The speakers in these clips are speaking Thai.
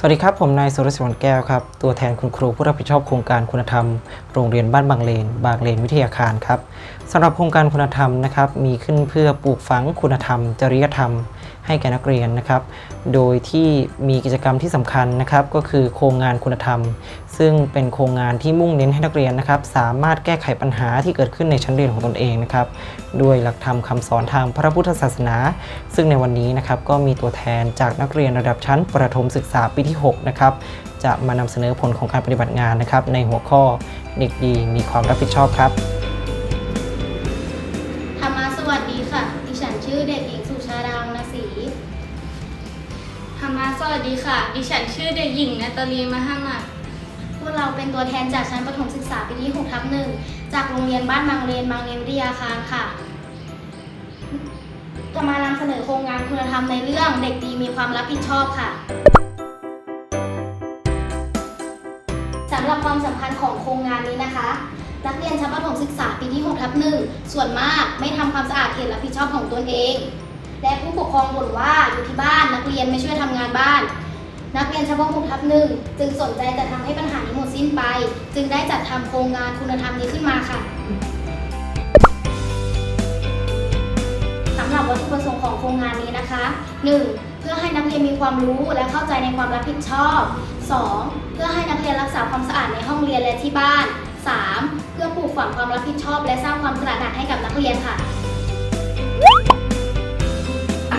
สวัสดีครับ ผมนายสุรศิวันแก้วครับ ตัวแทนคุณครูผู้รับผิดชอบโครงการคุณธรรม โรงเรียนบ้านบางเลน บางเลนวิทยาคารครับสำหรับโครงการคุณธรรมนะครับมีขึ้นเพื่อปลูกฝังคุณธรรม จริยธรรม ให้แก่นักเรียนนะครับ โดยที่มีกิจกรรมที่สำคัญนะครับก็คือโครงงานคุณธรรม ซึ่งเป็นโครงงานที่มุ่งเน้นให้นักเรียนนะครับ สามารถแก้ไขปัญหาที่เกิดขึ้นในชั้นเรียนของตนเองนะครับด้วยหลักธรรมคำสอนทางพระพุทธศาสนา ซึ่งในวันนี้นะครับก็มีตัวแทนจากนักเรียนระดับชั้นประถมศึกษาปีที่6นะครับจะมานำเสนอผลของการปฏิบัติงานนะครับในหัวข้อเด็กดีมีความรับผิดชอบครับธรรมาสวัสดีค่ะ ดิฉันชื่อเด็กหญิงสุชาดาวนาศรีธรรมาสวัสดีค่ะ ดิฉันชื่อเด็กหญิงนาตาลีมหามัดพวกเราเป็นตัวแทนจากชั้นประถมศึกษาปีที่6ทับหนึ่งจากโรงเรียนบ้านบางเลนบางเลนวิทยาคารค่ะ จะมานำเสนอโครงงานคุณธรรมในเรื่องเด็กดีมีความรับผิดชอบค่ะ หรับความสำคัญของโครงงานนี้นะคะ นักเรียนชั้นประถมศึกษาปีที่6ทับหนึ่งส่วนมากไม่ทำความสะอาดเขตรับผิดชอบของตนเอง และผู้ปกครองบ่นว่าอยู่ที่บ้านนักเรียนไม่ช่วยทำงานบ้าน นักเรียนชั้นประถมทับหนึ่งจึงสนใจจะทำให้ปัญหานี้หมดสิ้นไป จึงได้จัดทำโครงงานคุณธรรมนี้ขึ้นมาค่ะำหรับวัตถุประสงค์ของโครงงานนี้นะคะ 1. เพื่อให้นักเรียนมีความรู้และเข้าใจในความรับผิดชอบ 2. เพื่อให้นักเรียนรักษาความสะอาดในห้องเรียนและที่บ้าน 3. เพื่อปลูกฝังความรับผิดชอบ และสร้างความตระหนักให้กับนักเรียนค่ะ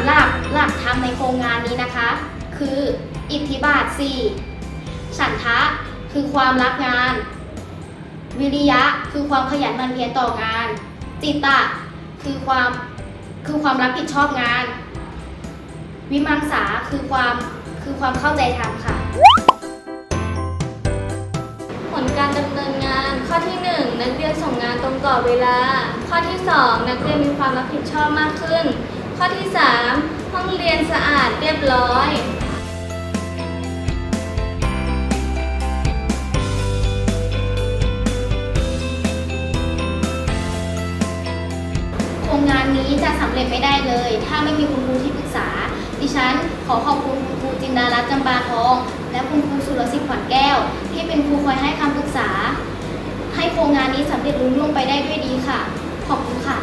หลักหลักธรรมในโครงงานนี้นะคะ คือ อิทธิบาท 4 ฉันทะคือความรักงาน วิริยะคือความขยันหมั่นเพียรต่องาน จิตตะคือความ คือความรับผิดชอบงาน วิมังสาคือความคือความเข้าใจธรรมค่ะ ผลการดำเนินงาน ข้อที่ 1 นักเรียนส่งงานตรงต่อเวลา ข้อที่ 2 นักเรียนมีความรับผิดชอบมากขึ้น ข้อที่ 3 ห้องเรียนสะอาดเรียบร้อย สำเร็จไม่ได้เลย ถ้าไม่มีคุณครูที่ปรึกษา ดิฉันขอขอบคุณคุณครูจินดารัตน์จำปาทอง และคุณครูสุรศิษฐ์ขวัญแก้ว ที่เป็นครูคอยให้คำปรึกษา ให้โครงงานนี้สำเร็จรุ่งเร่วงไปได้ด้วยดีค่ะ ขอบคุณค่ะ